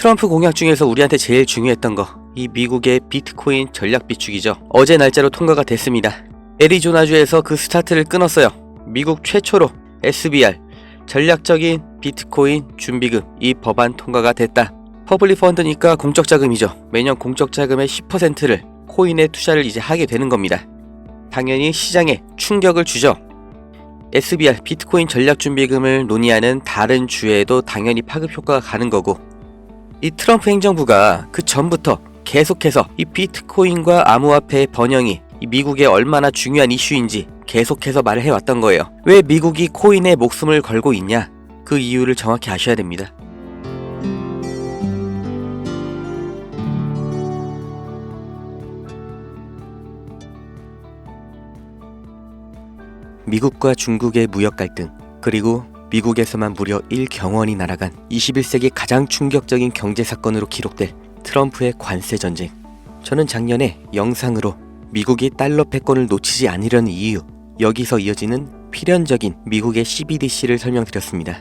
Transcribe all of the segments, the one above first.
트럼프 공약 중에서 우리한테 제일 중요했던 거, 이 미국의 비트코인 전략 비축이죠. 어제 날짜로 통과가 됐습니다. 애리조나주에서 그 스타트를 끊었어요. 미국 최초로 SBR, 전략적인 비트코인 준비금, 이 법안 통과가 됐다. 퍼블릭 펀드니까 공적 자금이죠. 매년 공적 자금의 10%를 코인에 투자를 이제 하게 되는 겁니다. 당연히 시장에 충격을 주죠. SBR 비트코인 전략 준비금을 논의하는 다른 주에도 당연히 파급 효과가 가는 거고 이 트럼프 행정부가 그 전부터 계속해서 이 비트코인과 암호화폐의 번영이 이 미국에 얼마나 중요한 이슈인지 계속해서 말을 해왔던 거예요. 왜 미국이 코인에 목숨을 걸고 있냐? 그 이유를 정확히 아셔야 됩니다. 미국과 중국의 무역 갈등, 그리고 미국에서만 무려 1경원이 날아간 21세기 가장 충격적인 경제 사건으로 기록될 트럼프의 관세 전쟁. 저는 작년에 영상으로 미국이 달러 패권을 놓치지 않으려는 이유, 여기서 이어지는 필연적인 미국의 CBDC를 설명드렸습니다.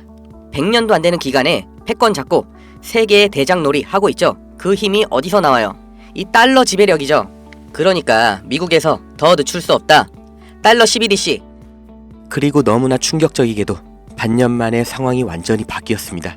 100년도 안 되는 기간에 패권 잡고 세계의 대장놀이 하고 있죠. 그 힘이 어디서 나와요? 이 달러 지배력이죠. 그러니까 미국에서 더 늦출 수 없다. 달러 CBDC 그리고 너무나 충격적이게도 반년 만에 상황이 완전히 바뀌었습니다.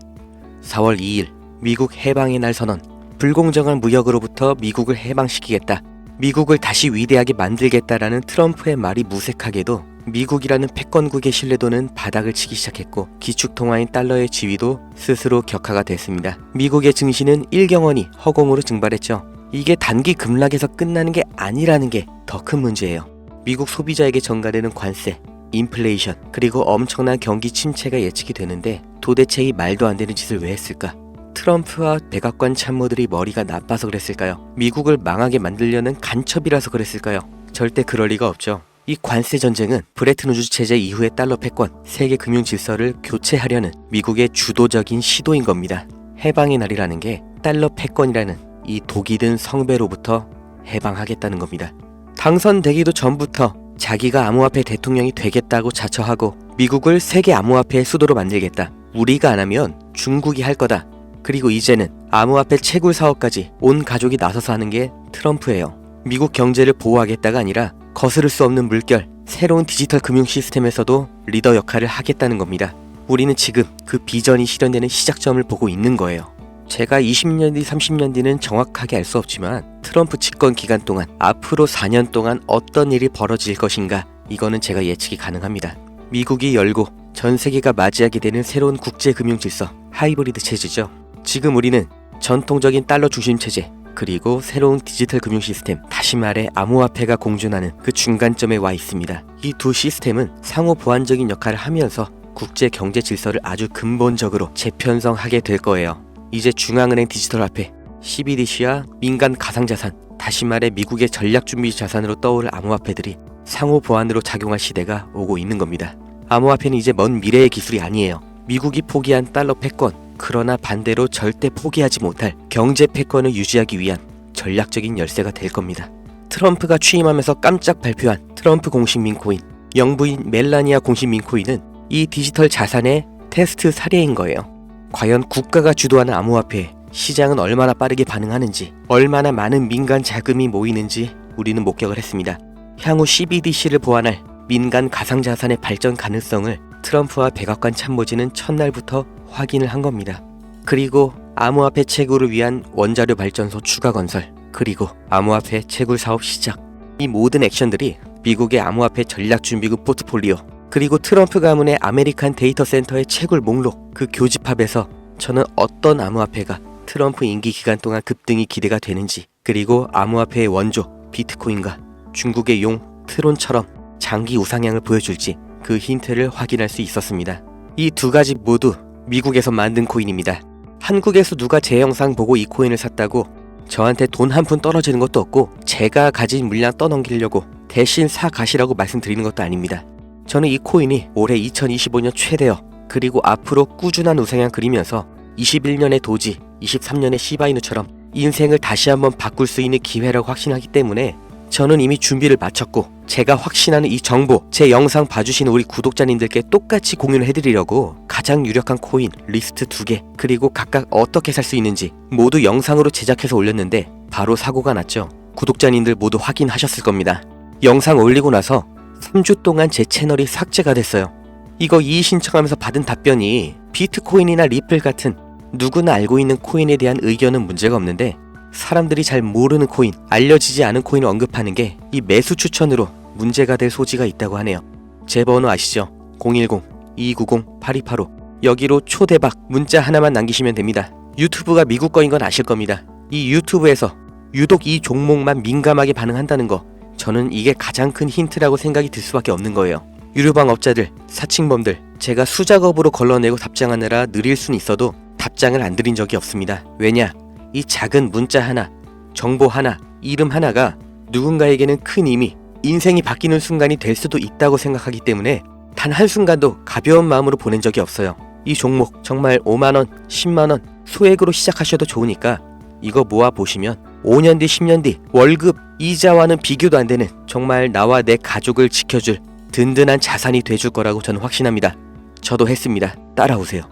4월 2일 미국 해방의 날 선언. 불공정한 무역으로부터 미국을 해방시키겠다. 미국을 다시 위대하게 만들겠다라는 트럼프의 말이 무색하게도 미국이라는 패권국의 신뢰도는 바닥을 치기 시작했고 기축통화인 달러의 지위도 스스로 격하가 됐습니다. 미국의 증시는 1경원이 허공으로 증발했죠. 이게 단기 급락에서 끝나는 게 아니라는 게 더 큰 문제예요. 미국 소비자에게 전가되는 관세, 인플레이션, 그리고 엄청난 경기 침체가 예측이 되는데 도대체 이 말도 안 되는 짓을 왜 했을까? 트럼프와 백악관 참모들이 머리가 나빠서 그랬을까요? 미국을 망하게 만들려는 간첩이라서 그랬을까요? 절대 그럴 리가 없죠. 이 관세 전쟁은 브레트누즈 체제 이후의 달러 패권, 세계 금융 질서를 교체하려는 미국의 주도적인 시도인 겁니다. 해방의 날이라는 게 달러 패권이라는 이 독이 든 성배로부터 해방하겠다는 겁니다. 당선되기도 전부터 자기가 암호화폐 대통령이 되겠다고 자처하고 미국을 세계 암호화폐의 수도로 만들겠다. 우리가 안 하면 중국이 할 거다. 그리고 이제는 암호화폐 채굴 사업까지 온 가족이 나서서 하는 게 트럼프예요. 미국 경제를 보호하겠다가 아니라 거스를 수 없는 물결, 새로운 디지털 금융 시스템에서도 리더 역할을 하겠다는 겁니다. 우리는 지금 그 비전이 실현되는 시작점을 보고 있는 거예요. 제가 20년 뒤, 30년 뒤는 정확하게 알 수 없지만 트럼프 집권 기간 동안 앞으로 4년 동안 어떤 일이 벌어질 것인가 이거는 제가 예측이 가능합니다. 미국이 열고 전 세계가 맞이하게 되는 새로운 국제 금융 질서, 하이브리드 체제죠. 지금 우리는 전통적인 달러 중심 체제, 그리고 새로운 디지털 금융 시스템, 다시 말해 암호화폐가 공존하는 그 중간점에 와 있습니다. 이 두 시스템은 상호 보완적인 역할을 하면서 국제 경제 질서를 아주 근본적으로 재편성하게 될 거예요. 이제 중앙은행 디지털 화폐, CBDC와 민간 가상자산, 다시 말해 미국의 전략 준비 자산으로 떠오를 암호화폐들이 상호 보완으로 작용할 시대가 오고 있는 겁니다. 암호화폐는 이제 먼 미래의 기술이 아니에요. 미국이 포기한 달러 패권, 그러나 반대로 절대 포기하지 못할 경제 패권을 유지하기 위한 전략적인 열쇠가 될 겁니다. 트럼프가 취임하면서 깜짝 발표한 트럼프 공식 민코인, 영부인 멜라니아 공식 민코인은 이 디지털 자산의 테스트 사례인 거예요. 과연 국가가 주도하는 암호화폐 시장은 얼마나 빠르게 반응하는지, 얼마나 많은 민간 자금이 모이는지 우리는 목격을 했습니다. 향후 CBDC를 보완할 민간 가상자산의 발전 가능성을 트럼프와 백악관 참모진은 첫날부터 확인을 한 겁니다. 그리고 암호화폐 채굴을 위한 원자료 발전소 추가 건설, 그리고 암호화폐 채굴 사업 시작. 이 모든 액션들이 미국의 암호화폐 전략 준비금 포트폴리오, 그리고 트럼프 가문의 아메리칸 데이터 센터의 채굴 목록, 그 교집합에서 저는 어떤 암호화폐가 트럼프 임기 기간 동안 급등이 기대가 되는지, 그리고 암호화폐의 원조 비트코인과 중국의 용 트론처럼 장기 우상향을 보여줄지 그 힌트를 확인할 수 있었습니다. 이 두 가지 모두 미국에서 만든 코인입니다. 한국에서 누가 제 영상 보고 이 코인을 샀다고 저한테 돈 한 푼 떨어지는 것도 없고 제가 가진 물량 떠넘기려고 대신 사 가시라고 말씀드리는 것도 아닙니다. 저는 이 코인이 올해 2025년 최대어 그리고 앞으로 꾸준한 우상향 그리면서 21년의 도지, 23년의 시바이누처럼 인생을 다시 한번 바꿀 수 있는 기회라고 확신하기 때문에 저는 이미 준비를 마쳤고 제가 확신하는 이 정보 제 영상 봐주시는 우리 구독자님들께 똑같이 공유를 해드리려고 가장 유력한 코인 리스트 두개 그리고 각각 어떻게 살 수 있는지 모두 영상으로 제작해서 올렸는데 바로 사고가 났죠. 구독자님들 모두 확인하셨을 겁니다. 영상 올리고 나서 3주 동안 제 채널이 삭제가 됐어요. 이거 이의 신청하면서 받은 답변이 비트코인이나 리플 같은 누구나 알고 있는 코인에 대한 의견은 문제가 없는데 사람들이 잘 모르는 코인, 알려지지 않은 코인을 언급하는 게 이 매수 추천으로 문제가 될 소지가 있다고 하네요. 제 번호 아시죠? 010-290-8285 여기로 초대박 문자 하나만 남기시면 됩니다. 유튜브가 미국 거인 건 아실 겁니다. 이 유튜브에서 유독 이 종목만 민감하게 반응한다는 거 저는 이게 가장 큰 힌트라고 생각이 들 수밖에 없는 거예요. 유료방 업자들, 사칭범들 제가 수작업으로 걸러내고 답장하느라 느릴 순 있어도 답장을 안 드린 적이 없습니다. 왜냐? 이 작은 문자 하나, 정보 하나, 이름 하나가 누군가에게는 큰 의미, 인생이 바뀌는 순간이 될 수도 있다고 생각하기 때문에 단 한순간도 가벼운 마음으로 보낸 적이 없어요. 이 종목 정말 5만원, 10만원 소액으로 시작하셔도 좋으니까 이거 모아 보시면 5년 뒤, 10년 뒤 월급, 이자와는 비교도 안 되는 정말 나와 내 가족을 지켜줄 든든한 자산이 돼줄 거라고 저는 확신합니다. 저도 했습니다. 따라오세요.